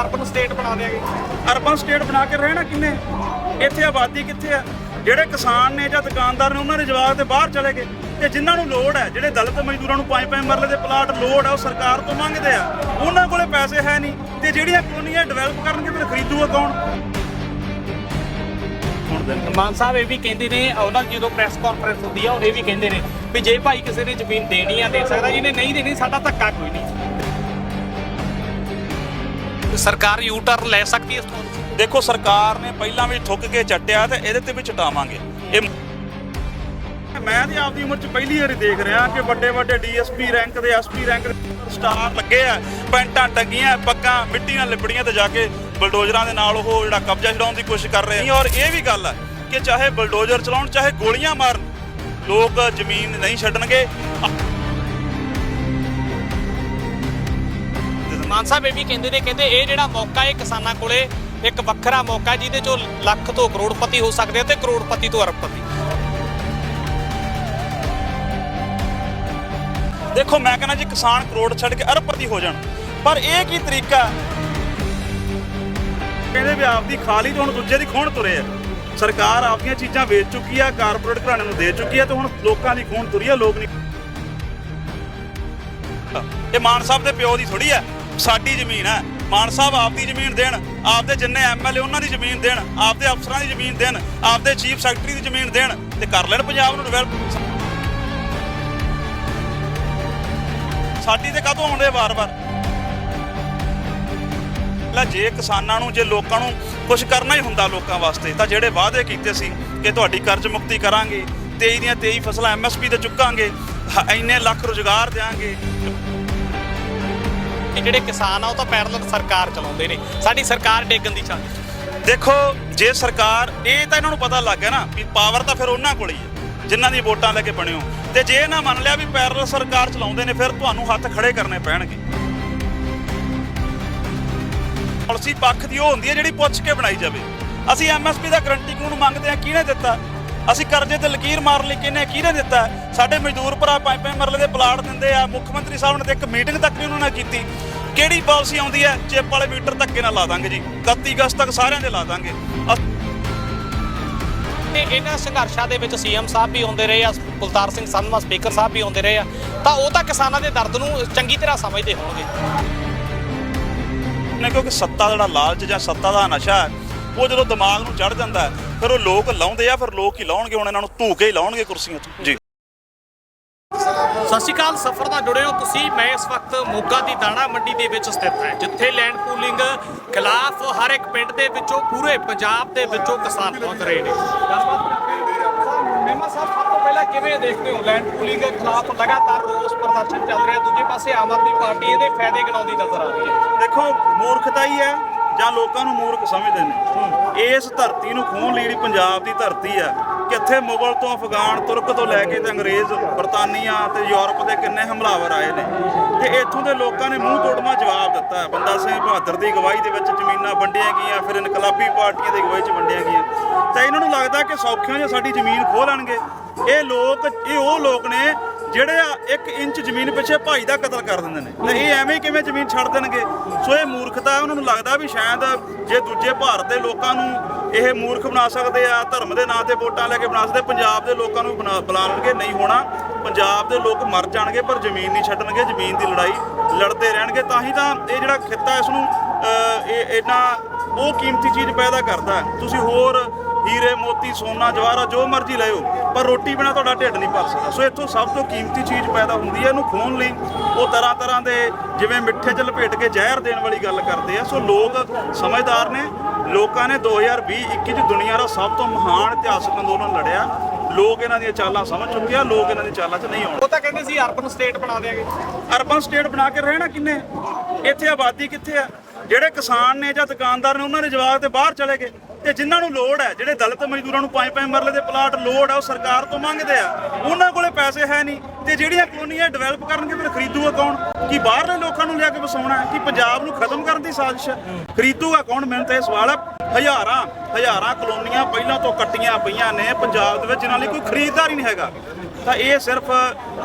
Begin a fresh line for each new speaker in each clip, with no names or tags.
Urban state ਬਣਾ ਦਿਆਂਗੇ।
Urban state ਬਣਾ ਕੇ ਰਹਿਣਾ ਕਿੰਨੇ? ਇੱਥੇ ਆਬਾਦੀ ਕਿੱਥੇ ਆ? ਜਿਹੜੇ ਕਿਸਾਨ ਨੇ ਜਾਂ ਦੁਕਾਨਦਾਰ ਨੇ, ਉਹਨਾਂ ਦੇ ਜਵਾਬ ਤੇ ਬਾਹਰ ਚਲੇ ਗਏ। ਤੇ ਜਿਨ੍ਹਾਂ ਨੂੰ ਲੋੜ ਹੈ, ਜਿਹੜੇ ਦਲਿਤ ਮਜ਼ਦੂਰਾਂ ਨੂੰ ਪੰਜ ਪੰਜ ਮਰਲੇ ਦੇ ਪਲਾਟ ਲੋੜ ਹੈ ਉਹ ਸਰਕਾਰ ਤੋਂ ਮੰਗਦੇ ਆ। ਉਹਨਾਂ ਕੋਲੇ ਪੈਸੇ ਹੈ ਨਹੀਂ। ਤੇ ਜਿਹੜੀਆਂ ਕਲੋਨੀਆਂ ਡਿਵੈਲਪ ਕਰਨਗੇ, ਫਿਰ ਖਰੀਦੂਗਾ ਕੌਣ? ਹੁਣ
ਮਾਨ ਸਾਹਿਬ, ਇਹ ਵੀ ਕਹਿੰਦੇ ਨੇ ਉਹਨਾਂ ਦੀ ਜਦੋਂ ਪ੍ਰੈਸ ਕਾਨਫਰੰਸ ਹੁੰਦੀ ਆ ਉਹ ਇਹ ਵੀ ਕਹਿੰਦੇ ਨੇ ਵੀ ਜੇ ਭਾਈ ਕਿਸੇ ਨੇ ਜ਼ਮੀਨ ਦੇਣੀ ਆ, ਦੇ ਸਕਦਾ। ਜਿਹਨੇ ਨਹੀਂ ਦੇਣੀ, ਸਾਡਾ ਧੱਕਾ ਕੋਈ ਨਹੀਂ। ਸਰਕਾਰ ਯੂ ਟਰਨ ਲੈ ਸਕਦੀ ਹੈ ਇਸ ਤੋਂ?
ਦੇਖੋ, ਸਰਕਾਰ ਨੇ ਪਹਿਲਾਂ ਵੀ ਥੁੱਕ ਕੇ ਚੱਟਿਆ ਤੇ ਇਹਦੇ ਤੇ ਵੀ ਚਟਾਵਾਂਗੇ ਇਹ ਮੈਂ ਤੇ ਆਪਦੀ ਉਮਰ ਚ ਪਹਿਲੀ ਵਾਰੀ ਦੇਖ ਰਿਹਾ ਕਿ ਵੱਡੇ ਵੱਡੇ ਡੀਐਸਪੀ ਰੈਂਕ ਦੇ ਐਸਪੀ ਰੈਂਕ ਸਟਾਰ ਲੱਗੇ ਆ, ਪੈਂਟਾਂ ਟੰਗੀਆਂ, ਪੱਗਾਂ ਮਿੱਟੀ ਨਾਲ ਲਿਪੜੀਆਂ ਤੇ ਜਾ ਕੇ ਬਲਡੋਜ਼ਰਾਂ ਦੇ ਨਾਲ ਉਹ ਜਿਹੜਾ ਕਬਜ਼ਾ ਛਡਾਉਣ ਦੀ ਕੋਸ਼ਿਸ਼ ਕਰ ਰਹੇ ਆ। ਔਰ ਇਹ ਵੀ ਗੱਲ ਹੈ ਕਿ ਚਾਹੇ ਬਲਡੋਜ਼ਰ ਚਲਾਉਣ, ਚਾਹੇ ਗੋਲੀਆਂ ਮਾਰਨ, ਲੋਕ ਜ਼ਮੀਨ ਨਹੀਂ ਛੱਡਣਗੇ।
ਮਾਨ ਸਾਹਿਬ ਇਹ ਵੀ ਕਹਿੰਦੇ ਨੇ, ਕਹਿੰਦੇ ਇਹ ਜਿਹੜਾ ਮੌਕਾ ਇਹ ਕਿਸਾਨਾਂ ਕੋਲੇ, ਇੱਕ ਵੱਖਰਾ ਮੌਕਾ ਜਿਹਦੇ ਚੋਂ ਲੱਖ ਤੋਂ ਕਰੋੜਪਤੀ ਹੋ ਸਕਦੇ ਆ ਤੇ ਕਰੋੜਪਤੀ ਤੋਂ ਅਰਬਪਤੀ।
ਦੇਖੋ, ਮੈਂ ਕਹਿੰਦਾ ਜੀ ਕਿਸਾਨ ਕਰੋੜ ਛੱਡ ਕੇ ਅਰਬਪਤੀ ਹੋ ਜਾਣ, ਪਰ ਇਹ ਕੀ ਤਰੀਕਾ? ਕਹਿੰਦੇ ਵੀ ਆਪਦੀ ਖਾਲੀ ਤੋਂ ਹੁਣ ਦੂਜੇ ਦੀ ਖੋਣ ਤੁਰੇ ਆ। ਸਰਕਾਰ ਆਪਦੀਆਂ ਚੀਜ਼ਾਂ ਵੇਚ ਚੁੱਕੀ ਆ, ਕਾਰਪੋਰੇਟ ਘਰਾਣਿਆਂ ਨੂੰ ਦੇ ਚੁੱਕੀ ਆ ਤੇ ਹੁਣ ਲੋਕਾਂ ਦੀ ਖੂਨ ਤੁਰੀ ਆ, ਲੋਕ ਨਹੀਂ ਇਹ ਮਾਨ ਸਾਹਿਬ ਦੇ ਪਿਓ ਦੀ ਥੋੜੀ ਆ। ਸਾਡੀ ਜ਼ਮੀਨ ਹੈ। ਮਾਨ ਸਾਹਿਬ ਆਪਦੀ ਜ਼ਮੀਨ ਦੇਣ, ਆਪਦੇ ਜਿੰਨੇ ਐਮਐਲਏ ਉਹਨਾਂ ਦੀ ਜ਼ਮੀਨ ਦੇਣ, ਆਪਦੇ ਅਫਸਰਾਂ ਦੀ ਜ਼ਮੀਨ ਦੇਣ, ਆਪਦੇ ਚੀਫ ਸੈਕਟਰੀ ਦੀ ਜ਼ਮੀਨ ਦੇਣ ਤੇ ਕਰ ਲੈਣ ਪੰਜਾਬ ਨੂੰ ਡਿਵੈਲਪ ਸਾਡੀ ਤੇ ਕਦੋਂ ਆਉਂਦੇ ਵਾਰ-ਵਾਰ? ਲੈ ਜੇ ਕਿਸਾਨਾਂ ਨੂੰ, ਜੇ ਲੋਕਾਂ ਨੂੰ ਕੁਝ ਕਰਨਾ ਹੀ ਹੁੰਦਾ ਲੋਕਾਂ ਵਾਸਤੇ, ਤਾਂ ਜਿਹੜੇ ਵਾਅਦੇ ਕੀਤੇ ਸੀ ਕਿ ਤੁਹਾਡੀ ਕਰਜ਼ ਮੁਕਤੀ ਕਰਾਂਗੇ 23 ਦੀਆਂ 23 ਫਸਲਾਂ ਐਮਐਸਪੀ ਤੇ ਚੁੱਕਾਂਗੇ ਇੰਨੇ ਲੱਖ ਰੁਜ਼ਗਾਰ ਦੇਾਂਗੇ
ਇਹ ਜਿਹੜੇ ਕਿਸਾਨ ਆ, ਉਹ ਤਾਂ ਪੈਰਲਲ ਸਰਕਾਰ ਚਲਾਉਂਦੇ ਨੇ। ਸਾਡੀ ਸਰਕਾਰ ਡੇਗਣ ਦੀ ਚਾਲ
ਦੇਖੋ, ਜੇ ਸਰਕਾਰ, ਇਹ ਤਾਂ ਇਹਨਾਂ ਨੂੰ ਪਤਾ ਲੱਗ ਗਿਆ ਨਾ ਵੀ ਪਾਵਰ ਤਾਂ ਫਿਰ ਉਹਨਾਂ ਕੋਲ ਹੀ ਹੈ, ਜਿਨ੍ਹਾਂ ਦੀ ਵੋਟਾਂ ਲੈ ਕੇ ਬਣਿਓ ਤੇ ਜੇ ਇਹਨਾਂ ਮੰਨ ਲਿਆ ਵੀ ਪੈਰਲਲ ਸਰਕਾਰ ਚਲਾਉਂਦੇ ਨੇ, ਫਿਰ ਤੁਹਾਨੂੰ ਹੱਥ ਖੜੇ ਕਰਨੇ ਪੈਣਗੇ। ਪਾਲਿਸੀ ਪੱਖ ਦੀ ਉਹ ਹੁੰਦੀ ਹੈ ਜਿਹੜੀ ਪੁੱਛ ਕੇ ਬਣਾਈ ਜਾਵੇ। ਅਸੀਂ ਐਮਐਸਪੀ ਦਾ ਗਰੰਟੀ ਕਾਨੂੰਨ ਮੰਗਦੇ ਹਾਂ, ਕਿਹਨੇ ਦਿੱਤਾ? ਅਸੀਂ ਕਰਜ਼ੇ ਤੇ ਲਕੀਰ ਮਾਰ ਲਈ ਕਿਹਨੇ ਕਿਹਨੇ ਦਿੱਤਾ? ਸਾਡੇ ਮਜ਼ਦੂਰ ਭਰਾ ਪੰਜ ਪੰਜ ਮਰਲੇ ਦੇ ਪਲਾਟ ਦਿੰਦੇ ਆ। ਮੁੱਖ ਮੰਤਰੀ ਸਾਹਿਬ ਨੇ ਤੇ ਇੱਕ ਮੀਟਿੰਗ ਤੱਕ ਨਹੀਂ ਉਹਨਾਂ ਨਾਲ ਕੀਤੀ। ਕਿਹੜੀ ਪਾਲਿਸੀ ਆਉਂਦੀ ਹੈ? ਚਿੱਪ ਵਾਲੇ ਮੀਟਰ ਧੱਕੇ ਨਾਲ ਲਾ ਦਾਂਗੇ ਜੀ। 31 ਅਗਸਤ ਤੱਕ ਸਾਰਿਆਂ ਦੇ ਲਾ ਦਾਂਗੇ।
ਤੇ ਇਹਨਾਂ ਸੰਘਰਸ਼ਾਂ ਦੇ ਵਿੱਚ ਸੀਐਮ ਸਾਹਿਬ ਵੀ ਆਉਂਦੇ ਰਹੇ ਆ ਕੁਲਤਾਰ ਸਿੰਘ ਸੰਧਵਾ ਸਪੀਕਰ ਸਾਹਿਬ ਵੀ ਆਉਂਦੇ ਰਹੇ ਆ। ਤਾਂ ਉਹ ਤਾਂ ਕਿਸਾਨਾਂ ਦੇ ਦਰਦ ਨੂੰ ਚੰਗੀ ਤਰ੍ਹਾਂ ਸਮਝਦੇ ਹੋਣਗੇ।
ਨੇ ਕਿਉਂਕਿ ਸੱਤਾ ਦਾ ਜਿਹੜਾ ਲਾਲਚ ਜਾਂ ਸੱਤਾ ਦਾ ਨਸ਼ਾ ਹੈ ਉਹ ਜਦੋਂ ਦਿਮਾਗ ਨੂੰ ਚੜ ਜਾਂਦਾ ਹੈ, ਫਿਰ ਉਹ ਲੋਕ ਲਾਉਂਦੇ ਆ ਫਿਰ ਲੋਕ ਹੀ ਲਾਉਣਗੇ ਹੁਣ ਇਹਨਾਂ ਨੂੰ ਧੂਕੇ ਹੀ ਲਾਉਣਗੇ ਕੁਰਸੀਆਂ ਤੋਂ ਜੀ।
ਸਤਿ ਸ਼੍ਰੀ ਅਕਾਲ ਸਫਰ ਨਾਲ ਜੁੜੇ ਹੋ ਤੁਸੀਂ। ਮੈਂ ਇਸ ਵਕਤ ਮੋਗਾ ਦੀ ਦਾਣਾ ਮੰਡੀ ਦੇ ਵਿੱਚ ਸਥਿਤ ਹਾਂ ਜਿੱਥੇ ਲੈਂਡ ਪੂਲਿੰਗ ਖਿਲਾਫ ਹਰ ਇੱਕ ਪਿੰਡ ਦੇ ਵਿੱਚੋਂ ਪੂਰੇ ਪੰਜਾਬ ਦੇ ਵਿੱਚੋਂ ਕਿਸਾਨ ਪਹੁੰਚ ਰਹੇ ਨੇ। ਮਹਿਮਾ ਸਾਹਿਬ ਸਭ ਤੋਂ ਪਹਿਲਾਂ ਕਿਵੇਂ ਦੇਖਦੇ ਹੋ ਲੈਂਡ ਪੂਲਿੰਗ ਖਿਲਾਫ ਲਗਾਤਾਰ ਰੋਸ ਪ੍ਰਦਰਸ਼ਨ ਚੱਲ ਰਿਹਾ? ਦੂਜੇ ਪਾਸੇ ਆਮ ਆਦਮੀ ਪਾਰਟੀ ਇਹਦੇ ਫਾਇਦੇ ਗਿਣਾਉਂਦੀ ਨਜ਼ਰ ਆ ਰਹੀ ਹੈ।
ਦੇਖੋ ਮੂਰਖਤਾ ਹੀ ਹੈ। ਜਾਂ ਲੋਕਾਂ ਨੂੰ ਮੂਰਖ ਸਮਝਦੇ ਨੇ। ਇਸ ਧਰਤੀ ਨੂੰ ਖੋਹਣ ਲਈ ਜਿਹੜੀ ਪੰਜਾਬ ਦੀ ਧਰਤੀ ਆ। ਕਿੱਥੇ ਮੁਗਲ ਤੋਂ ਅਫਗਾਨ, ਤੁਰਕ ਤੋਂ ਲੈ ਕੇ ਤੇ ਅੰਗਰੇਜ਼, ਬਰਤਾਨੀਆ ਤੇ ਯੂਰਪ ਦੇ ਕਿੰਨੇ ਹਮਲਾਵਰ ਆਏ ਨੇ। ਤੇ ਇੱਥੋਂ ਦੇ ਲੋਕਾਂ ਨੇ ਮੂੰਹ ਤੋੜਮਾ ਜਵਾਬ ਦਿੱਤਾ। ਹੈ। ਬੰਦਾ ਸਿੰਘ ਬਹਾਦਰ ਦੀ ਅਗਵਾਈ ਦੇ ਵਿੱਚ ਜ਼ਮੀਨਾਂ ਵੰਡੀਆਂ ਗਈਆਂ, ਫਿਰ ਇਨਕਲਾਬੀ ਪਾਰਟੀਆਂ ਦੀ ਅਗਵਾਈ 'ਚ ਵੰਡੀਆਂ ਗਈਆਂ। ਤਾਂ ਇਹਨਾਂ ਨੂੰ ਲੱਗਦਾ ਕਿ ਸੌਖਿਆਂ 'ਚ ਸਾਡੀ ਜ਼ਮੀਨ ਖੋਹ ਲੈਣਗੇ। ਇਹ ਲੋਕ, ਇਹ ਉਹ ਲੋਕ ਨੇ ਜਿਹੜੇ ਆ 1 ਇੰਚ ਜ਼ਮੀਨ ਪਿੱਛੇ ਭਾਈ ਦਾ ਕਤਲ ਕਰ ਦਿੰਦੇ ਨੇ। ਤੇ ਇਹ ਐਵੇਂ ਹੀ ਕਿਵੇਂ ਜ਼ਮੀਨ ਛੱਡ ਦੇਣਗੇ? ਸੋ ਇਹ ਮੂਰਖਤਾ ਉਹਨਾਂ ਨੂੰ ਲੱਗਦਾ ਵੀ ਸ਼ਾਇਦ ਜੇ ਦੂਜੇ ਭਾਰਤ ਦੇ ਲੋਕਾਂ ਨੂੰ ਇਹ ਮੂਰਖ ਬਣਾ ਸਕਦੇ ਆ, ਧਰਮ ਦੇ ਨਾਂ ਤੇ ਵੋਟਾਂ ਲੈ ਕੇ ਬਣਾ ਸਕਦੇ, ਪੰਜਾਬ ਦੇ ਲੋਕਾਂ ਨੂੰ ਬਣਾ- ਬੁਲਾ ਨਹੀਂ ਹੋਣਾ। ਪੰਜਾਬ ਦੇ ਲੋਕ ਮਰ ਜਾਣਗੇ, ਪਰ ਜ਼ਮੀਨ ਨਹੀਂ ਛੱਡਣਗੇ, ਜ਼ਮੀਨ ਦੀ ਲੜਾਈ ਲੜਦੇ ਰਹਿਣਗੇ। ਤਾਂ ਹੀ ਤਾਂ ਇਹ ਜਿਹੜਾ ਖਿੱਤਾ ਇਸ ਨੂੰ ਇਹ ਇਹਨਾਂ ਉਹ ਕੀਮਤੀ ਚੀਜ਼ ਪੈਦਾ ਕਰਦਾ ਤੁਸੀਂ ਹੋਰ ਹੀਰੇ ਮੋਤੀ ਸੋਨਾ ਜਵਾਹਰਾ ਜੋ ਮਰਜ਼ੀ ਲਿਓ ਪਰ ਰੋਟੀ ਬਿਨਾ ਤੁਹਾਡਾ ਢਿੱਡ ਨਹੀਂ ਭਰ ਸਕਦਾ। ਸੋ ਇੱਥੋਂ ਸਭ ਤੋਂ ਕੀਮਤੀ ਚੀਜ਼ ਪੈਦਾ ਹੁੰਦੀ ਹੈ ਇਹਨੂੰ ਖੋਣ ਲਈ। ਉਹ ਤਰ੍ਹਾਂ ਤਰ੍ਹਾਂ ਦੇ ਜਿਵੇਂ ਮਿੱਠੇ 'ਚ ਲਪੇਟ ਕੇ ਜ਼ਹਿਰ ਦੇਣ ਵਾਲੀ ਗੱਲ ਕਰਦੇ ਆ। ਸੋ ਲੋਕ ਸਮਝਦਾਰ ਨੇ ਲੋਕਾਂ ਨੇ 2020 21 ਚ ਦੁਨੀਆ ਦਾ ਸਭ ਤੋਂ ਮਹਾਨ ਇਤਿਹਾਸਕ ਅੰਦੋਲਨ ਲੜਿਆ। ਲੋਕ ਇਹਨਾਂ ਦੀਆਂ ਚਾਲਾਂ ਸਮਝ ਚੁੱਕੇ ਆ ਲੋਕ ਇਹਨਾਂ ਦੀ ਚਾਲਾਂ 'ਚ ਨਹੀਂ ਆਉਣ।
ਉਹ ਤਾਂ ਕਹਿੰਦੇ ਸੀ ਅਰਬਨ ਸਟੇਟ ਬਣਾ ਦੇਾਂਗੇ
ਅਰਬਨ ਸਟੇਟ ਬਣਾ ਕੇ ਰਹਿਣਾ ਕਿੰਨੇ? ਇੱਥੇ ਆਬਾਦੀ ਕਿੱਥੇ ਆ? ਜਿਹੜੇ ਕਿਸਾਨ ਨੇ ਜਾਂ ਦੁਕਾਨਦਾਰ ਨੇ ਉਹਨਾਂ ਦੇ ਜਵਾਬ ਤੇ ਬਾਹਰ ਚਲੇ ਗਏ। ਤੇ ਜਿਨ੍ਹਾਂ ਨੂੰ ਲੋੜ ਹੈ, ਜਿਹੜੇ ਦਲਿਤ ਮਜ਼ਦੂਰਾਂ ਨੂੰ ਪੰਜ ਪੰਜ ਮਰਲੇ ਦੇ ਪਲਾਟ ਲੋੜ ਹੈ, ਉਹ ਸਰਕਾਰ ਤੋਂ ਮੰਗਦੇ ਆ। ਉਹਨਾਂ ਕੋਲੇ ਪੈਸੇ ਹੈ ਨਹੀਂ। ਤੇ ਜਿਹੜੀਆਂ ਕਲੋਨੀਆਂ ਡਿਵੈਲਪ ਕਰਨਗੇ, ਫਿਰ ਖਰੀਦੂਗਾ ਕੌਣ? ਕੀ ਬਾਹਰਲੇ ਲੋਕਾਂ ਨੂੰ ਲਿਆ ਕੇ ਵਸਾਉਣਾ ਹੈ? ਕੀ ਪੰਜਾਬ ਨੂੰ ਖਤਮ ਕਰਨ ਦੀ ਸਾਜ਼ਿਸ਼ ਹੈ? ਖਰੀਦੂਗਾ ਕੌਣ? ਮੈਨੂੰ ਤਾਂ ਇਹ ਸਵਾਲ ਹੈ। ਹਜ਼ਾਰਾਂ ਹਜ਼ਾਰਾਂ ਕਲੋਨੀਆਂ ਪਹਿਲਾਂ ਤੋਂ ਕੱਟੀਆਂ ਪਈਆਂ ਨੇ, ਪੰਜਾਬ ਦੇ ਵਿੱਚ ਜਿਨ੍ਹਾਂ ਲਈ ਕੋਈ ਖਰੀਦਦਾਰ ਹੀ ਨਹੀਂ ਹੈਗਾ। ਤਾਂ ਇਹ ਸਿਰਫ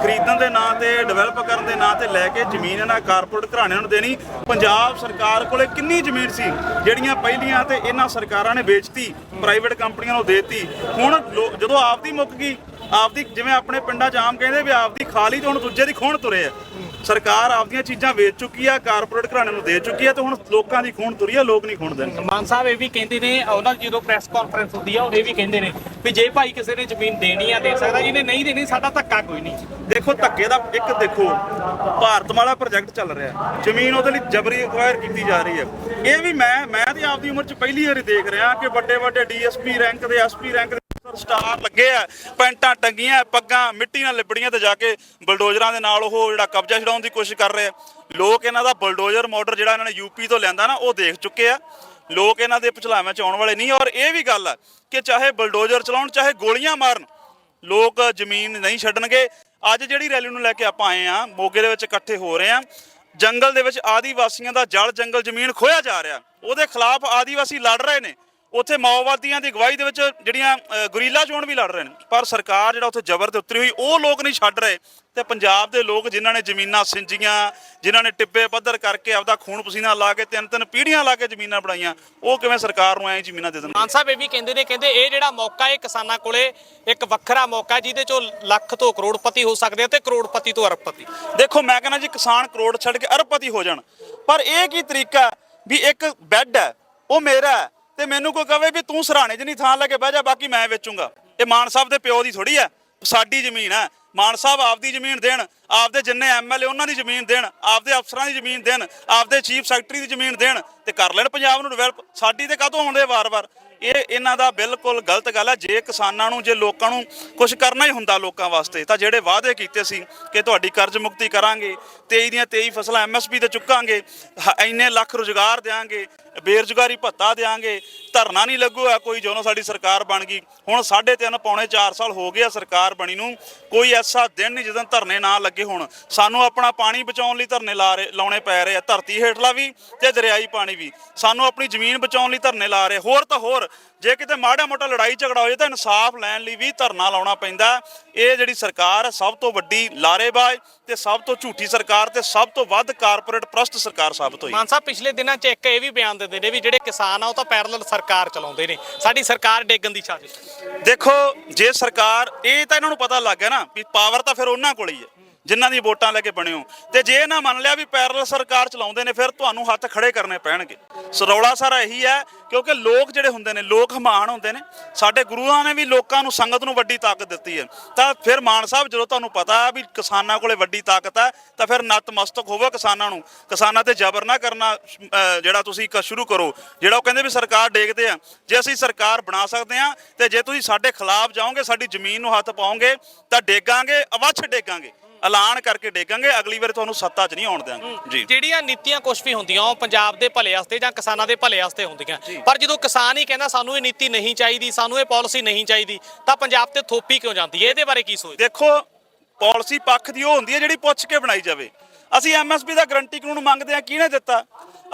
ਖਰੀਦਣ ਦੇ ਨਾਂ ਤੇ ਡਿਵੈਲਪ ਕਰਨ ਦੇ ਨਾਂ ਤੇ ਲੈ ਕੇ ਜ਼ਮੀਨ ਇਹਨਾਂ ਕਾਰਪੋਰੇਟ ਘਰਾਣਿਆਂ ਨੂੰ ਦੇਣੀ। ਪੰਜਾਬ ਸਰਕਾਰ ਕੋਲੇ ਕਿੰਨੀ ਜ਼ਮੀਨ ਸੀ, ਜਿਹੜੀਆਂ ਪਹਿਲੀਆਂ ਤੇ ਇਹਨਾਂ ਸਰਕਾਰਾਂ ਨੇ ਵੇਚਤੀ ਪ੍ਰਾਈਵੇਟ ਕੰਪਨੀਆਂ ਨੂੰ ਦੇਤੀ। ਹੁਣ ਲੋ- ਜਦੋਂ ਆਪਦੀ ਮੁੱਕ ਗਈ, ਆਪਦੀ ਜਿਵੇਂ ਆਪਣੇ ਪਿੰਡਾਂ 'ਚ ਆਮ ਕਹਿੰਦੇ ਵੀ ਆਪਦੀ ਖਾਲੀ ਲਈ ਤੇ ਹੁਣ ਦੂਜੇ ਦੀ ਖੋਣ ਤੁਰੇ ਆ। ਸਰਕਾਰ ਆਪਦੀਆਂ ਚੀਜ਼ਾਂ ਵੇਚ ਚੁੱਕੀ ਆ ਕਾਰਪੋਰੇਟ ਘਰਾਣਿਆਂ ਨੂੰ ਦੇ ਚੁੱਕੀ ਆ ਤੇ ਹੁਣ ਲੋਕਾਂ ਦੀ ਖੂਨ ਤੁਰੀ ਆ, ਲੋਕ ਨਹੀਂ ਖੂਨ ਦੇਣ।
ਮਾਨ ਸਾਹਿਬ ਇਹ ਵੀ ਕਹਿੰਦੇ ਨੇ ਉਹਨਾਂ ਦੀ ਜਦੋਂ ਪ੍ਰੈਸ ਕਾਨਫਰੰਸ ਹੁੰਦੀ ਆ, ਉਹ ਇਹ ਵੀ ਕਹਿੰਦੇ ਨੇ ਵੀ ਜੇ ਭਾਈ ਕਿਸੇ ਨੇ ਜ਼ਮੀਨ ਦੇਣੀ ਆ, ਦੇ ਸਕਦਾ। ਜਿਹਨੇ ਨਹੀਂ ਦੇਣੀ, ਸਾਡਾ ਧੱਕਾ ਕੋਈ ਨਹੀਂ।
ਦੇਖੋ, ਧੱਕੇ ਦਾ ਇੱਕ ਦੇਖੋ ਭਾਰਤਮਾਲਾ ਪ੍ਰੋਜੈਕਟ ਚੱਲ ਰਿਹਾ। ਜ਼ਮੀਨ ਉਹਦੇ ਲਈ ਜਬਰੀ ਅਕਵਾਇਰ ਕੀਤੀ ਜਾ ਰਹੀ ਹੈ। ਇਹ ਵੀ ਮੈਂ ਮੈਂ ਤੇ ਆਪਦੀ ਉਮਰ 'ਚ ਪਹਿਲੀ ਵਾਰੀ ਦੇਖ ਰਿਹਾ ਕਿ ਵੱਡੇ ਵੱਡੇ ਡੀਐਸਪੀ ਰੈਂਕ ਦੇ, ਐਸਪੀ ਰੈਂਕ ਦੇ ਸਟਾਰ ਲੱਗੇ ਆ। ਪੈਂਟਾਂ ਟੰਗੀਆਂ, ਪੱਗਾਂ ਮਿੱਟੀ ਨਾਲ ਲਿਪੜੀਆਂ ਤੇ ਜਾ ਕੇ ਬਲਡੋਜ਼ਰਾਂ ਦੇ ਨਾਲ ਉਹ ਜਿਹੜਾ ਕਬਜ਼ਾ ਛਡਾਉਣ ਦੀ ਕੋਸ਼ਿਸ਼ ਕਰ ਰਹੇ ਆ। ਲੋਕ ਇਹਨਾਂ ਦਾ ਬਲਡੋਜ਼ਰ ਮਾਡਲ ਜਿਹੜਾ ਇਹਨਾਂ ਨੇ ਯੂਪੀ ਤੋਂ ਲੈਂਦਾ ਨਾ, ਉਹ ਦੇਖ ਚੁੱਕੇ ਆ। ਲੋਕ ਇਹਨਾਂ ਦੇ ਪਛਲਾਵੇਂ ਚ ਆਉਣ ਵਾਲੇ ਨਹੀਂ, ਔਰ ਇਹ ਵੀ ਗੱਲ ਆ ਕਿ ਚਾਹੇ ਬਲਡੋਜ਼ਰ ਚਲਾਉਣ, ਚਾਹੇ ਗੋਲੀਆਂ ਮਾਰਨ, ਲੋਕ ਜ਼ਮੀਨ ਨਹੀਂ ਛੱਡਣਗੇ। ਅੱਜ ਜਿਹੜੀ ਰੈਲੀ ਨੂੰ ਲੈ ਕੇ ਆਪਾਂ ਆਏ ਆ ਮੋਗੇ ਦੇ ਵਿੱਚ ਇਕੱਠੇ ਹੋ ਰਹੇ ਆ ਜੰਗਲ ਦੇ ਵਿੱਚ ਆਦੀਵਾਸੀਆਂ ਦਾ ਜਲ ਜੰਗਲ ਜ਼ਮੀਨ ਖੋਇਆ ਜਾ ਰਿਹਾ। ਉਹਦੇ ਖਿਲਾਫ ਆਦੀਵਾਸੀ ਲੜ ਰਹੇ ਨੇ। ਉੱਥੇ ਮਾਓਵਾਦੀਆਂ ਦੀ ਅਗਵਾਈ ਦੇ ਵਿੱਚ ਜਿਹੜੀਆਂ ਗੁਰੀਲਾ ਚੋਣ ਵੀ ਲੜ ਰਹੇ ਨੇ। ਪਰ ਸਰਕਾਰ ਜਿਹੜਾ ਉੱਥੇ ਜ਼ਬਰ ਤੇ ਉਤਰੀ ਹੋਈ ਉਹ ਲੋਕ ਨਹੀਂ ਛੱਡ ਰਹੇ। ਤੇ ਪੰਜਾਬ ਦੇ ਲੋਕ ਜਿਨ੍ਹਾਂ ਨੇ ਜ਼ਮੀਨਾਂ ਸਿੰਜੀਆਂ ਜਿਨ੍ਹਾਂ ਨੇ ਟਿੱਬੇ ਪੱਧਰ ਕਰਕੇ ਆਪਦਾ ਖੂਨ ਪਸੀਨਾ ਲਾ ਕੇ ਤਿੰਨ ਤਿੰਨ ਪੀੜ੍ਹੀਆਂ ਲਾ ਕੇ ਜ਼ਮੀਨਾਂ ਬਣਾਈਆਂ ਉਹ ਕਿਵੇਂ ਸਰਕਾਰ ਨੂੰ ਐਂ ਜ਼ਮੀਨਾਂ ਦੇ ਦੇਣਗੇ
ਮਾਨ ਸਾਹਿਬ ਇਹ ਵੀ ਕਹਿੰਦੇ ਨੇ ਕਹਿੰਦੇ ਇਹ ਜਿਹੜਾ ਮੌਕਾ ਹੈ ਕਿਸਾਨਾਂ ਕੋਲੇ ਇੱਕ ਵੱਖਰਾ ਮੌਕਾ ਹੈ ਜਿਹਦੇ ਚੋਂ ਲੱਖ ਤੋਂ ਕਰੋੜਪਤੀ ਹੋ ਸਕਦੇ ਆ ਤੇ ਕਰੋੜਪਤੀ ਤੋਂ ਅਰਬਪਤੀ।
ਦੇਖੋ ਮੈਂ ਕਹਿੰਦਾ ਜੀ ਕਿਸਾਨ ਕਰੋੜ ਛੱਡ ਕੇ ਅਰਬਪਤੀ ਹੋ ਜਾਣ। ਪਰ ਇਹ ਕੀ ਤਰੀਕਾ ਵੀ ਇੱਕ ਬੈੱਡ ਹੈ ਉਹ ਮੇਰਾ ਹੈ। ਤੇ ਮੈਨੂੰ ਕੋਈ ਕਵੇ ਵੀ ਤੂੰ ਸਰਾਣੇ 'ਚ ਨਹੀਂ ਥਾਂ ਲੈ ਕੇ ਬਹਿ ਜਾ, ਬਾਕੀ ਮੈਂ ਵੇਚੂੰਗਾ। ਇਹ ਮਾਨ ਸਾਹਿਬ ਦੇ ਪਿਓ ਦੀ ਥੋੜੀ ਹੈ, ਸਾਡੀ ਜ਼ਮੀਨ ਹੈ। ਮਾਨ ਸਾਹਿਬ ਆਪਦੀ ਜ਼ਮੀਨ ਦੇਣ, ਆਪਦੇ ਜਿੰਨੇ ਐਮਐਲਏ ਉਹਨਾਂ ਦੀ ਜ਼ਮੀਨ ਦੇਣ, ਆਪਦੇ ਅਫਸਰਾਂ ਦੀ ਜ਼ਮੀਨ ਦੇਣ, ਆਪਦੇ ਚੀਫ ਸੈਕਟਰੀ ਦੀ ਜ਼ਮੀਨ ਦੇਣ ਤੇ ਕਰ ਲੈਣ ਪੰਜਾਬ ਨੂੰ ਡਿਵੈਲਪ ਸਾਡੀ ਤੇ ਕਾਹਤੋਂ ਆਉਂਦੇ ਵਾਰ-ਵਾਰ? ਇਹ ਇਹਨਾਂ ਦਾ ਬਿਲਕੁਲ ਗਲਤ ਗੱਲ ਹੈ। ਜੇ ਕਿਸਾਨਾਂ ਨੂੰ, ਜੇ ਲੋਕਾਂ ਨੂੰ ਕੁਝ ਕਰਨਾ ਹੀ ਹੁੰਦਾ ਲੋਕਾਂ ਵਾਸਤੇ, ਤਾਂ ਜਿਹੜੇ ਵਾਅਦੇ ਕੀਤੇ ਸੀ ਕਿ ਤੁਹਾਡੀ ਕਰਜ਼ ਮੁਕਤੀ ਕਰਾਂਗੇ 23 ਦੀਆਂ 23 ਫਸਲਾਂ ਐਮਐਸਪੀ ਤੇ ਚੁੱਕਾਂਗੇ ਇੰਨੇ ਲੱਖ ਰੁਜ਼ਗਾਰ ਦੇਾਂਗੇ ਬੇਰੁਜ਼ਗਾਰੀ ਭੱਤਾ ਦੇਾਂਗੇ ਧਰਨਾ ਨਹੀਂ ਲੱਗੂਗਾ, ਕੋਈ ਜਦੋਂ ਸਾਡੀ ਸਰਕਾਰ ਬਣ ਗਈ। ਹੁਣ 3.5 ਪੌਣੇ 4 ਸਾਲ ਹੋ ਗਏ ਆ ਸਰਕਾਰ ਬਣੀ ਨੂੰ, ਕੋਈ ਐਸਾ ਦਿਨ ਨਹੀਂ ਜਦੋਂ ਧਰਨੇ ਨਾ ਲੱਗੇ ਹੁਣ। ਸਾਨੂੰ ਆਪਣਾ ਪਾਣੀ ਬਚਾਉਣ ਲਈ ਧਰਨੇ ਲਾ ਰਹੇ, ਲਾਉਣੇ ਪੈ ਰਹੇ ਆ, ਧਰਤੀ ਹੇਠਲਾ ਵੀ ਤੇ ਦਰਿਆਈ ਪਾਣੀ ਵੀ। ਸਾਨੂੰ ਆਪਣੀ ਜ਼ਮੀਨ ਬਚਾਉਣ ਲਈ ਧਰਨੇ ਲਾ ਰਹੇ, ਹੋਰ ਤਾਂ ਹੋਰ। ਜੇ ਕਿਤੇ ਮਾੜਾ ਮੋਟਾ ਲੜਾਈ ਝਗੜਾ ਹੋ ਜਾਏ ਤਾਂ ਇਨਸਾਫ ਲੈਣ ਲਈ ਵੀ ਧਰਨਾ ਲਾਉਣਾ ਪੈਂਦਾ ਇਹ ਜਿਹੜੀ ਸਰਕਾਰ ਹੈ, ਸਭ ਤੋਂ ਵੱਡੀ ਲਾਰੇਬਾਜ਼ ਤੇ ਸਭ ਤੋਂ ਝੂਠੀ ਸਰਕਾਰ ਤੇ ਸਭ ਤੋਂ ਵੱਧ ਕਾਰਪੋਰੇਟ ਪ੍ਰਸਤ ਸਰਕਾਰ ਸਾਬਤ ਹੋਈ।
ਮਾਨ ਸਾਹਿਬ ਪਿਛਲੇ ਦਿਨਾਂ 'ਚ ਇੱਕ ਇਹ ਵੀ ਬਿਆਨ ਦਿੰਦੇ ਨੇ ਵੀ ਜਿਹੜੇ ਕਿਸਾਨ ਆ ਉਹ ਤਾਂ ਪੈਰਲਲ ਸਰਕਾਰ ਚਲਾਉਂਦੇ ਨੇ। ਸਾਡੀ ਸਰਕਾਰ ਡੇਗਣ ਦੀ ਸਾਜ਼ਿਸ਼
ਦੇਖੋ ਜੇ ਸਰਕਾਰ ਇਹ ਤਾਂ ਇਹਨਾਂ ਨੂੰ ਪਤਾ ਲੱਗ ਗਿਆ ਨਾ ਵੀ ਪਾਵਰ ਤਾਂ ਫਿਰ ਉਹਨਾਂ ਕੋਲ ਹੀ ਹੈ। ਜਿਨ੍ਹਾਂ ਦੀ ਵੋਟਾਂ ਲੈ ਕੇ ਬਣੇ ਹੋ। ਤੇ ਜੇ ਇਹਨਾਂ ਮੰਨ ਲਿਆ ਵੀ ਪੈਰਲ ਸਰਕਾਰ ਚਲਾਉਂਦੇ ਨੇ, ਫਿਰ ਤੁਹਾਨੂੰ ਹੱਥ ਖੜੇ ਕਰਨੇ ਪੈਣਗੇ। ਸੋ ਸਾਰਾ ਇਹੀ ਹੈ, ਕਿਉਂਕਿ ਲੋਕ ਜਿਹੜੇ ਹੁੰਦੇ ਨੇ, ਲੋਕ ਹਮਾਨ ਹੁੰਦੇ ਨੇ। ਸਾਡੇ ਗੁਰੂਆਂ ਨੇ ਵੀ ਲੋਕਾਂ ਨੂੰ ਸੰਗਤ ਨੂੰ ਵੱਡੀ ਤਾਕਤ ਦਿੱਤੀ ਹੈ। ਤਾਂ ਫਿਰ ਮਾਨ ਸਾਹਿਬ, ਜਦੋਂ ਤੁਹਾਨੂੰ ਪਤਾ ਹੈ ਵੀ ਕਿਸਾਨਾਂ ਕੋਲੇ ਵੱਡੀ ਤਾਕਤ ਹੈ, ਤਾਂ ਫਿਰ ਨਤਮਸਤਕ ਹੋਵੋ ਕਿਸਾਨਾਂ ਨੂੰ। ਕਿਸਾਨਾਂ ਤੇ ਜ਼ਬਰ ਨਾ ਕਰਨਾ ਜਿਹੜਾ ਤੁਸੀਂ ਕ- ਸ਼ੁਰੂ ਕਰੋ। ਜਿਹੜਾ ਉਹ ਕਹਿੰਦੇ ਵੀ ਸਰਕਾਰ ਡੇਗਦੇ ਆ। ਜੇ ਅਸੀਂ ਸਰਕਾਰ ਬਣਾ ਸਕਦੇ ਆ ਤੇ ਜੇ ਤੁਸੀਂ ਸਾਡੇ ਖਿਲਾਫ ਜਾਓਗੇ, ਸਾਡੀ ਜ਼ਮੀਨ ਨੂੰ ਹੱਥ ਪਾਓਗੇ, ਤਾਂ ਡੇਗਾਂਗੇ, ਅਵੱਛ ਡੇਗਾਂਗੇ। ਐਲਾਨ ਕਰਕੇ ਡੇਗਾਂਗੇ ਅਗਲੀ ਵਾਰ ਤੁਹਾਨੂੰ ਸੱਤਾ 'ਚ ਨਹੀਂ ਆਉਣ ਦਿਆਂਗੇ। ਜੀ।
ਜਿਹੜੀਆਂ ਨੀਤੀਆਂ ਕੁਝ ਵੀ ਹੁੰਦੀਆਂ ਉਹ ਪੰਜਾਬ ਦੇ ਭਲੇ ਵਾਸਤੇ ਜਾਂ ਕਿਸਾਨਾਂ ਦੇ ਭਲੇ ਵਾਸਤੇ ਹੁੰਦੀਆਂ। ਪਰ ਜਦੋਂ ਕਿਸਾਨ ਹੀ ਕਹਿੰਦਾ ਸਾਨੂੰ ਇਹ ਨੀਤੀ ਨਹੀਂ ਚਾਹੀਦੀ ਸਾਨੂੰ ਇਹ ਪਾਲਿਸੀ ਨਹੀਂ ਚਾਹੀਦੀ ਤਾਂ ਪੰਜਾਬ ਤੇ ਥੋਪੀ ਕਿਉਂ ਜਾਂਦੀ ਹੈ? ਇਹਦੇ ਬਾਰੇ ਕੀ ਸੋਚਦੇ
ਦੇਖੋ ਪਾਲਿਸੀ ਪੱਖ ਦੀ ਉਹ ਹੁੰਦੀ ਹੈ ਜਿਹੜੀ ਪੁੱਛ ਕੇ ਬਣਾਈ ਜਾਵੇ। ਅਸੀਂ ਐਮਐਸਪੀ ਦਾ ਗਰੰਟੀ ਕਾਨੂੰਨ ਮੰਗਦੇ ਆ ਕਿਹਨੇ ਦਿੱਤਾ?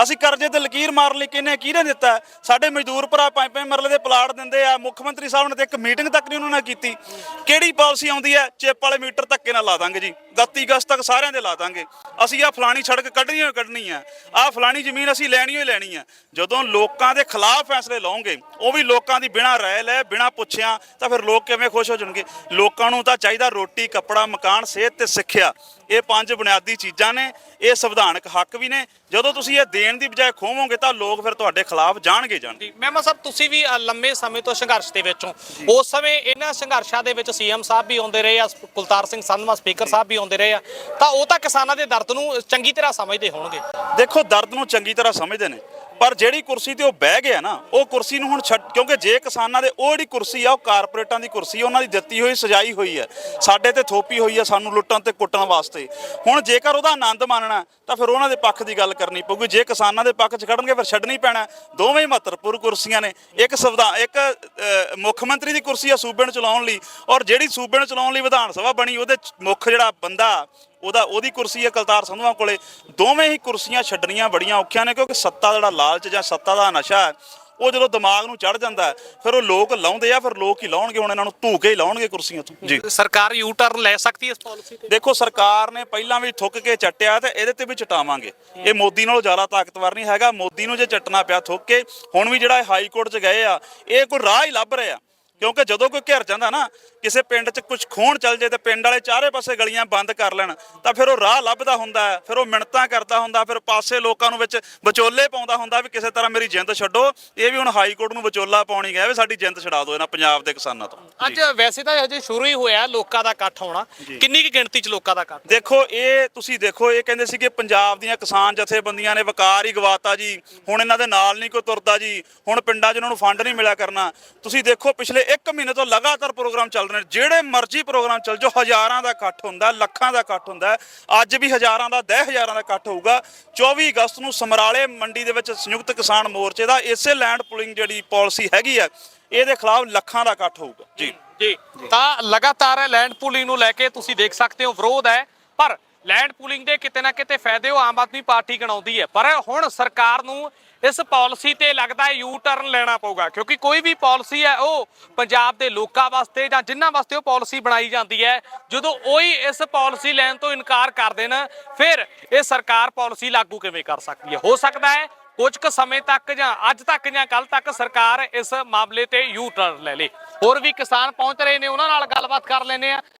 ਅਸੀਂ ਕਰਜ਼ੇ ਤੇ ਲਕੀਰ ਮਾਰ ਲਈ ਕਿਹਨੇ ਕਿਹਨੇ ਦਿੱਤਾ? ਸਾਡੇ ਮਜ਼ਦੂਰ ਭਰਾ ਪੰਜ ਪੰਜ ਮਰਲੇ ਦੇ ਪਲਾਟ ਦਿੰਦੇ ਆ, ਮੁੱਖ ਮੰਤਰੀ ਸਾਹਿਬ ਨੇ ਤੇ ਇੱਕ ਮੀਟਿੰਗ ਤੱਕ ਨਹੀਂ ਉਹਨਾਂ ਨੇ ਕੀਤੀ। ਕਿਹੜੀ ਪਾਲਿਸੀ ਆਉਂਦੀ ਹੈ? ਚਿੱਪ ਵਾਲੇ ਮੀਟਰ ਧੱਕੇ ਨਾਲ ਲਾ ਦਾਂਗੇ ਜੀ। 31 ਅਗਸਤ ਤੱਕ ਸਾਰਿਆਂ ਦੇ ਲਾ ਦਾਂਗੇ। ਅਸੀਂ ਆ ਫਲਾਣੀ ਸੜਕ ਕੱਢਣੀ ਹੋਈ ਕੱਢਣੀ ਆ। ਆ ਫਲਾਣੀ ਜ਼ਮੀਨ ਅਸੀਂ ਲੈਣੀ ਹੋਈ ਲੈਣੀ ਆ। ਜਦੋਂ ਲੋਕਾਂ ਦੇ ਖਿਲਾਫ ਫੈਸਲੇ ਲਓਗੇ, ਉਹ ਵੀ ਲੋਕਾਂ ਦੀ ਬਿਨਾਂ ਰਾਏ ਲੈ ਬਿਨਾਂ ਪੁੱਛਿਆ, ਤਾਂ ਫਿਰ ਲੋਕ ਕਿਵੇਂ ਖੁਸ਼ ਹੋ ਜਾਣਗੇ? ਲੋਕਾਂ ਨੂੰ ਤਾਂ ਚਾਹੀਦਾ ਰੋਟੀ, ਕੱਪੜਾ, ਮਕਾਨ, ਸਿਹਤ ਤੇ ਸਿੱਖਿਆ। ਇਹ ਪੰਜ ਬੁਨਿਆਦੀ ਚੀਜ਼ਾਂ ਨੇ ਇਹ ਸੰਵਿਧਾਨਕ ਹੱਕ ਵੀ ਨੇ। ਜਦੋਂ ਤੁਸੀਂ ਇਹ ਦੇਣ ਦੀ ਬਜਾਏ ਖੋਵੋਗੇ ਤਾਂ ਲੋਕ ਫਿਰ ਤੁਹਾਡੇ ਖਿਲਾਫ ਜਾਣਗੇ ਜਾਣਗੇ।
ਜੀ ਮਹਿਮਾ ਸਾਹਿਬ ਤੁਸੀਂ ਵੀ ਅ, ਲੰਮੇ ਸਮੇਂ ਤੋਂ ਸੰਘਰਸ਼ ਦੇ ਵਿੱਚੋਂ ਉਸ ਸਮੇਂ ਇਹਨਾਂ ਸੰਘਰਸ਼ਾਂ ਦੇ ਵਿੱਚ ਸੀਐਮ ਸਾਹਿਬ ਵੀ ਆਉਂਦੇ ਰਹੇ ਆ ਕੁਲਤਾਰ ਸਿੰਘ ਸੰਧਵਾ ਸਪੀਕਰ ਸਾਹਿਬ ਵੀ ਆਉਂਦੇ ਰਹੇ ਆ। ਤਾਂ ਉਹ ਤਾਂ ਕਿਸਾਨਾਂ ਦੇ ਦਰਦ ਨੂੰ ਚੰਗੀ ਤਰ੍ਹਾਂ ਸਮਝਦੇ ਹੋਣਗੇ।
ਦੇਖੋ ਦਰਦ ਨੂੰ ਚੰਗੀ ਤਰ੍ਹਾਂ ਸਮਝਦੇ ਨੇ ਪਰ ਜਿਹੜੀ ਕੁਰਸੀ ਤੇ ਉਹ ਬਹਿ ਗਿਆ ਨਾ ਉਹ ਕੁਰਸੀ ਨੂੰ ਹੁਣ ਛੱਡ ਕਿਉਂਕਿ ਜੇ ਕਿਸਾਨਾਂ ਦੇ ਉਹ ਜਿਹੜੀ ਕੁਰਸੀ ਆ ਉਹ ਕਾਰਪੋਰੇਟਾਂ ਦੀ ਕੁਰਸੀ ਆ, ਉਹਨਾਂ ਦੀ ਦਿੱਤੀ ਹੋਈ ਸਜਾਈ ਹੋਈ ਹੈ ਸਾਡੇ ਤੇ ਥੋਪੀ ਹੋਈ ਹੈ ਸਾਨੂੰ ਲੁੱਟਣ ਤੇ ਕੁੱਟਣ ਵਾਸਤੇ। ਹੁਣ ਜੇਕਰ ਉਹਦਾ ਆਨੰਦ ਮਾਣਨਾ, ਤਾਂ ਫਿਰ ਉਹਨਾਂ ਦੇ ਪੱਖ ਦੀ ਗੱਲ ਕਰਨੀ ਪਊਗੀ। ਜੇ ਕਿਸਾਨਾਂ ਦੇ ਪੱਖ 'ਚ ਖੜਨਗੇ, ਫਿਰ ਛੱਡਣੀ ਪੈਣਾ। ਦੋਵੇਂ ਹੀ ਮਹੱਤਵਪੂਰਨ ਕੁਰਸੀਆਂ ਨੇ। ਇੱਕ ਸੰਵਿਧਾਨ ਇੱਕ ਮੁੱਖ ਮੰਤਰੀ ਦੀ ਕੁਰਸੀ ਆ ਸੂਬੇ ਨੂੰ ਚਲਾਉਣ ਲਈ। ਔਰ ਜਿਹੜੀ ਸੂਬੇ ਨੂੰ ਚਲਾਉਣ ਲਈ ਵਿਧਾਨ ਸਭਾ ਬਣੀ, ਉਹਦੇ ਮੁੱਖ ਜਿਹੜਾ ਬੰਦਾ, ਉਹਦਾ, ਉਹਦੀ ਕੁਰਸੀ ਹੈ ਕਲਤਾਰ ਸੰਧਵਾ ਕੋਲੇ। ਦੋਵੇਂ ਹੀ ਕੁਰਸੀਆਂ ਛੱਡਣੀਆਂ ਬੜੀਆਂ ਔਖੀਆਂ ਨੇ, ਕਿਉਂਕਿ ਸੱਤਾ ਦਾ ਜਿਹੜਾ ਲਾਲਚ ਜਾਂ ਸੱਤਾ ਦਾ ਨਸ਼ਾ ਉਹ ਜਦੋਂ ਦਿਮਾਗ ਨੂੰ ਚੜ ਜਾਂਦਾ ਫਿਰ ਉਹ ਲੋਕ ਲਾਉਂਦੇ ਆ ਫਿਰ ਲੋਕ ਹੀ ਲਾਉਣਗੇ ਹੁਣ ਇਹਨਾਂ ਨੂੰ ਧੂ ਕੇ ਹੀ ਲਾਉਣਗੇ ਕੁਰਸੀਆਂ ਤੋਂ। ਜੀ।
ਸਰਕਾਰ ਯੂ ਟਰਨ ਲੈ ਸਕਦੀ ਹੈ ਇਸ ਪਾਲਿਸੀ ਤੇ?
ਦੇਖੋ ਸਰਕਾਰ ਨੇ ਪਹਿਲਾਂ ਵੀ ਥੁੱਕ ਕੇ ਚੱਟਿਆ ਤੇ ਇਹਦੇ ਤੇ ਵੀ ਚਟਾਵਾਂਗੇ। ਇਹ ਮੋਦੀ ਨਾਲੋਂ ਜ਼ਿਆਦਾ ਤਾਕਤਵਰ ਨਹੀਂ ਹੈਗਾ। ਮੋਦੀ ਨੂੰ ਜੇ ਚੱਟਣਾ ਪਿਆ ਥੁੱਕ ਕੇ ਹੁਣ ਵੀ ਜਿਹੜਾ ਹਾਈ ਕੋਰਟ 'ਚ ਗਏ ਆ ਇਹ ਕੋਈ ਰਾਹ ਹੀ ਲੱਭ ਰਹੇ ਕਿਉਂਕਿ ਜਦੋਂ ਕੋਈ ਘਿਰ ਜਾਂਦਾ ਨਾ ਕਿਸੇ ਪਿੰਡ 'ਚ ਕੁਝ ਖੋਣ ਚੱਲ ਜੇ ਤੇ ਪਿੰਡ ਵਾਲੇ ਚਾਰੇ ਪਾਸੇ ਗਲੀਆਂ ਬੰਦ ਕਰ ਲੈਣ ਤਾਂ ਫਿਰ ਉਹ ਰਾਹ ਲੱਭਦਾ ਹੁੰਦਾ ਫਿਰ ਉਹ ਮਿੰਟਾਂ ਕਰਦਾ ਹੁੰਦਾ ਫਿਰ ਪਾਸੇ ਲੋਕਾਂ ਨੂੰ ਵਿੱਚ ਵਿਚੋਲੇ ਪਾਉਂਦਾ ਹੁੰਦਾ ਵੀ ਕਿਸੇ ਤਰ੍ਹਾਂ ਮੇਰੀ ਜਿੰਦ ਛੱਡੋ। ਇਹ ਵੀ ਹੁਣ ਹਾਈ ਕੋਰਟ ਨੂੰ ਵਿਚੋਲਾ ਪਾਉਣੀ ਗਿਆ ਵੀ ਸਾਡੀ ਜਿੰਦ ਛਡਾ ਦਿਓ ਇਹਨਾਂ ਪੰਜਾਬ ਦੇ ਕਿਸਾਨਾਂ ਤੋਂ।
ਅੱਜ ਵੈਸੇ ਤਾਂ ਹਜੇ ਸ਼ੁਰੂ ਹੀ ਹੋਇਆ ਲੋਕਾਂ ਦਾ ਇਕੱਠ ਹੋਣਾ। ਕਿੰਨੀ ਕੁ ਗਿਣਤੀ 'ਚ ਲੋਕਾਂ ਦਾ ਇਕੱਠ?
ਦੇਖੋ ਇਹ ਤੁਸੀਂ ਦੇਖੋ ਇਹ ਕਹਿੰਦੇ ਸੀ ਕਿ ਪੰਜਾਬ ਦੀਆਂ ਕਿਸਾਨ ਜਥੇਬੰਦੀਆਂ ਨੇ ਵਕਾਰ ਹੀ ਗਵਾਤਾ ਜੀ। ਹੁਣ ਇਹਨਾਂ ਦੇ ਨਾਲ ਨਹੀਂ ਕੋਈ ਤੁਰਦਾ ਜੀ। ਹੁਣ ਪਿੰਡਾਂ 'ਚ ਇਹਨਾਂ ਨੂੰ ਫੰਡ ਨਹੀਂ ਮਿਲਿਆ ਕਰਨਾ। ਤੁਸੀਂ ਦੇਖੋ ਪਿਛਲੇ 1 ਮਹੀਨੇ ਤੋਂ ਲਗਾਤਾਰ ਪ੍ਰੋਗਰਾਮ ਚੱਲ ਰਹੇ ਨੇ। ਜਿਹੜੇ ਮਰਜ਼ੀ ਪ੍ਰੋਗਰਾਮ ਚੱਲ ਜੋ ਹਜ਼ਾਰਾਂ ਦਾ ਇਕੱਠ ਹੁੰਦਾ, ਲੱਖਾਂ ਦਾ ਇਕੱਠ ਹੁੰਦਾ। ਅੱਜ ਵੀ ਹਜ਼ਾਰਾਂ ਦਾ 10 ਹਜ਼ਾਰਾਂ ਦਾ ਇਕੱਠ ਹੋਊਗਾ। 24 ਅਗਸਤ ਨੂੰ ਸਮਰਾਲੇ ਮੰਡੀ ਦੇ ਵਿੱਚ ਸੰਯੁਕਤ ਕਿਸਾਨ ਮੋਰਚੇ ਦਾ ਇਸੇ ਲੈਂਡ ਪੁਲਿੰਗ ਜਿਹੜੀ ਪਾਲਿਸੀ ਹੈਗੀ ਹੈ ਇਹਦੇ ਖਿਲਾਫ ਲੱਖਾਂ ਦਾ ਇਕੱਠ ਹੋਊਗਾ। ਜੀ।
ਜੀ ਤਾਂ ਲਗਾਤਾਰ ਲੈਂਡ ਪੂਲਿੰਗ ਨੂੰ ਲੈ ਕੇ ਤੁਸੀਂ ਦੇਖ ਸਕਦੇ ਹੋ, ਵਿਰੋਧ ਹੈ। ਪਰ ਲੈਂਡ ਪੂਲਿੰਗ ਦੇ ਕਿਤੇ ਨਾ ਕਿਤੇ ਫਾਇਦੇ ਉਹ ਆਮ ਆਦਮੀ ਪਾਰਟੀ ਗਣਾਉਂਦੀ ਹੈ। ਪਰ ਹੁਣ ਸਰਕਾਰ ਨੂੰ ਇਸ ਪਾਲਿਸੀ ਤੇ ਲੱਗਦਾ ਹੈ ਯੂ ਟਰਨ ਲੈਣਾ ਪਊਗਾ, ਕਿਉਂਕਿ ਕੋਈ ਵੀ ਪਾਲਿਸੀ ਹੈ ਉਹ ਪੰਜਾਬ ਦੇ ਲੋਕਾਂ ਵਾਸਤੇ ਜਾਂ ਜਿਨ੍ਹਾਂ ਵਾਸਤੇ ਉਹ ਪਾਲਿਸੀ ਬਣਾਈ ਜਾਂਦੀ ਹੈ, ਜਦੋਂ ਉਹੀ ਇਸ ਪਾਲਿਸੀ ਲੈਣ ਤੋਂ ਇਨਕਾਰ ਕਰ ਦੇਣ, ਫਿਰ ਇਹ ਸਰਕਾਰ ਪਾਲਿਸੀ ਲਾਗੂ ਕਿਵੇਂ ਕਰ ਸਕਦੀ ਹੈ? ਹੋ ਸਕਦਾ ਹੈ ਕੁਝ ਕੁ ਸਮੇਂ ਤੱਕ ਜਾਂ ਅੱਜ ਤੱਕ ਜਾਂ ਕੱਲ ਤੱਕ ਸਰਕਾਰ ਇਸ ਮਾਮਲੇ ਤੇ ਯੂ ਟਰਨ ਲੈ ਲੇ। ਹੋਰ ਵੀ ਕਿਸਾਨ ਪਹੁੰਚ ਰਹੇ ਨੇ, ਉਹਨਾਂ ਨਾਲ ਗੱਲਬਾਤ ਕਰ ਲੈਨੇ ਆ